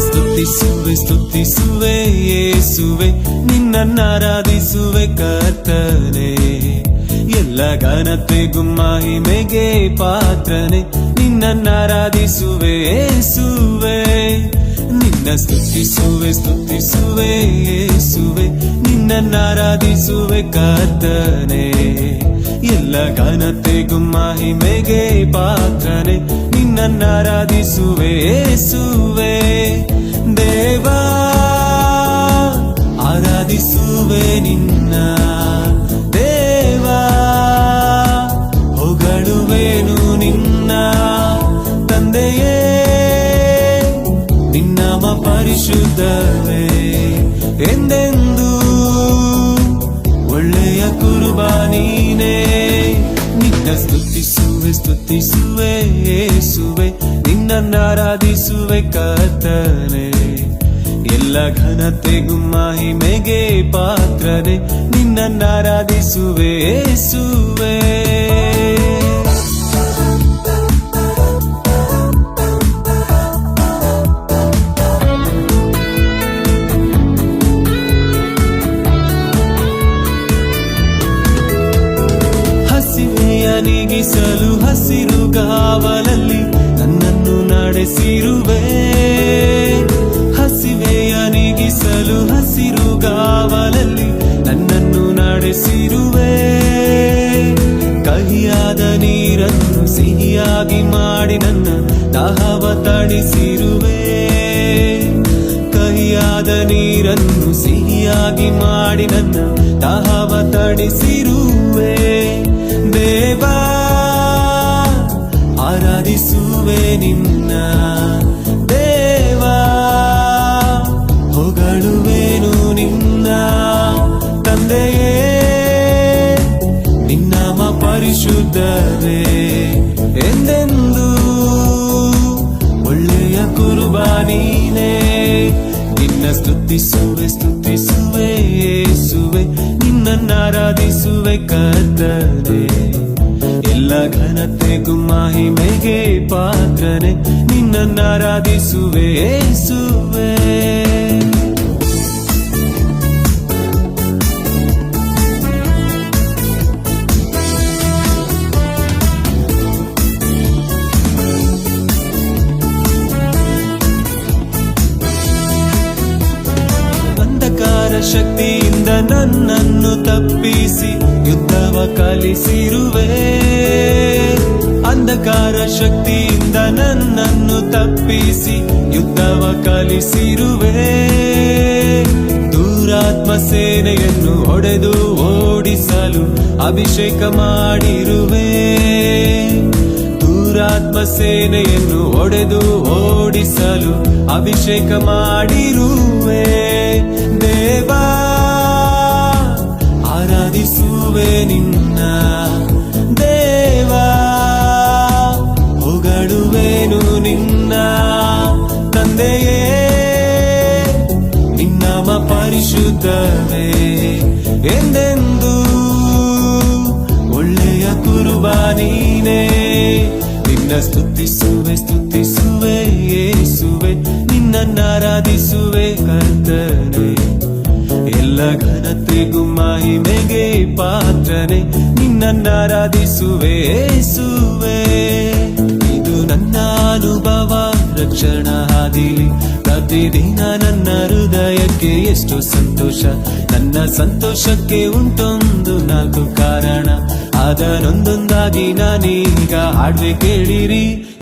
ಸ್ತುತಿಸುವೆ ಸ್ತುತಿಸುವೆ ಯೇಸುವೆ ನಿನ್ನನ್ನಾರಾಧಿಸುವೆ ಕರ್ತನೆ. ಎಲ್ಲ ಘನತೆಗೂ ಮಹಿಮೆಗೆ ಪಾತ್ರನೆ ನಿನ್ನನ್ನಾರಾಧಿಸುವೆ ಯೇಸುವೆ ನಿನ್ನ ಸ್ತುತಿಸುವೆ ಸ್ತುತಿಸುವೆ ಯೇಸುವೆ ನಿನ್ನನ್ನಾರಾಧಿಸುವೆ ಕರ್ತನೆ. ಎಲ್ಲ ಘನತೆಗೂ ಮಹಿಮೆಗೆ ಪಾತ್ರನೆ ನಿನ್ನನ್ನಾರಾಧಿಸುವೆ ಸುವೆ ದೇವಾ, ಆರಾಧಿಸುವೆ ನಿನ್ನ. ದೇವಾ, ಹೊಗಳುವೇನು ನಿನ್ನ. ತಂದೆಯೇ, ನಿನ್ನಮ ಪರಿಶುದ್ಧವೇ. ಎಂದೆಂದು ಒಳ್ಳೆಯ ಕುರುಬಾನೀನೇ ನಿನ್ನ ಸ್ತುತಿಸುವೆ ಸ್ತುತಿಸುವೆ ಯೇಸುವೆ ನಿನ್ನನ್ನಾರಾಧಿಸುವೆ ಕರ್ತನೆ ಎಲ್ಲ ಘನತೆಗೂ ಮಹಿಮೆಗೆ ಪಾತ್ರನೆ ನಿನ್ನನ್ನಾರಾಧಿಸುವೆ ಸುವೆ ಹಸಿವೆಯ ನೀಗಿಸಲು ಹಸಿರು ಗಾವಲಲ್ಲಿ ನಡೆಸಿರುವೆ ಹಸಿವೆಯ ನೀಗಿಸಲು ಹಸಿರು ಗಾವಲಲ್ಲಿ ನನ್ನನ್ನು ನಡೆಸಿರುವೆ. ಕಹಿಯಾದ ನೀರನ್ನು ಸಿಹಿಯಾಗಿ ಮಾಡಿ ನನ್ನ ದಾಹವ ತಣಿಸಿರುವೆ. ಕಹಿಯಾದ ನೀರನ್ನು ಸಿಹಿಯಾಗಿ ಮಾಡಿ ನನ್ನ ದಾಹವ ತಣಿಸಿರುವೆ. ದೇವಾ ಆರಾಧಿಸುವೆ ನಿನ್ನ ದೇವಾ. ಹೊಗಳುವೆನು ನಿನ್ನ ತಂದೆಯೇ. ನಿನ್ನಮ ಪರಿಶುದ್ಧವೇ ಎಂದೆಂದು. ಒಳ್ಳೆಯ ಕುರುಬಾನೀನೇ ನಿನ್ನ ಸ್ತುತಿಸುವೆ ಸ್ತುತಿಸುವೆ ಯೇಸುವೆ ನಿನ್ನನ್ನಾರಾಧಿಸುವೆ ಕರ್ತನೆ. ಎಲ್ಲ ಘನತೆಗೂ ಮಹಿಮೆಗೆ ಪಾತ್ರನೆ. ನಿನ್ನನ್ನಾರಾಧಿಸುವೆ ಸುವೆ ಶಕ್ತಿಯಿಂದ ನನ್ನನ್ನು ತಪ್ಪಿಸಿ ಯುದ್ಧವ ಕಲಿಸಿರುವೆ. ಅಂಧಕಾರ ಶಕ್ತಿಯಿಂದ ನನ್ನನ್ನು ತಪ್ಪಿಸಿ, ಯುದ್ಧವ ಕಲಿಸಿರುವೆ. ದೂರಾತ್ಮ ಸೇನೆಯನ್ನು ಹೊಡೆದು ಓಡಿಸಲು ಅಭಿಷೇಕ ಮಾಡಿರುವೆ. ದೂರಾತ್ಮ ಸೇನೆಯನ್ನು ಒಡೆದು ಓಡಿಸಲು ಅಭಿಷೇಕ ಮಾಡಿರುವೆ. ದೇವಾ, ಆರಾಧಿಸುವೆ ನಿನ್ನ ಪರಿಶುದ್ಧವೇ ಎಂದೆಂದು ಒಳ್ಳೆಯ ಕುರುಬಾನೀನೇ ನಿನ್ನ ಸ್ತುತಿಸುವೆ ಸ್ತುತಿಸುವೆ ಯೇಸುವೆ ನಿನ್ನನ್ನಾರಾಧಿಸುವೆ ಕರ್ತನೆ. ಎಲ್ಲ ಘನತೆಗೂ ಮಹಿಮೆಗೆ ಪಾತ್ರನೆ ನಿನ್ನನ್ನಾರಾಧಿಸುವೆ ಏಸುವೆ. ಇದು ನನ್ನ ಅನುಭವ, ರಕ್ಷಣಾ ಹಾದಿಲಿ. ಪ್ರತಿದಿನ ನನ್ನ ಹೃದಯಕ್ಕೆ ಎಷ್ಟು ಸಂತೋಷ. ನನ್ನ ಸಂತೋಷಕ್ಕೆ ಉಂಟೊಂದು ನಾಲ್ಕು ಕಾರಣ. ಅದನ್ನೊಂದೊಂದಾಗಿ ನಾನೀಗ ಹಾಡ್ವೆ ಕೇಳಿರಿ.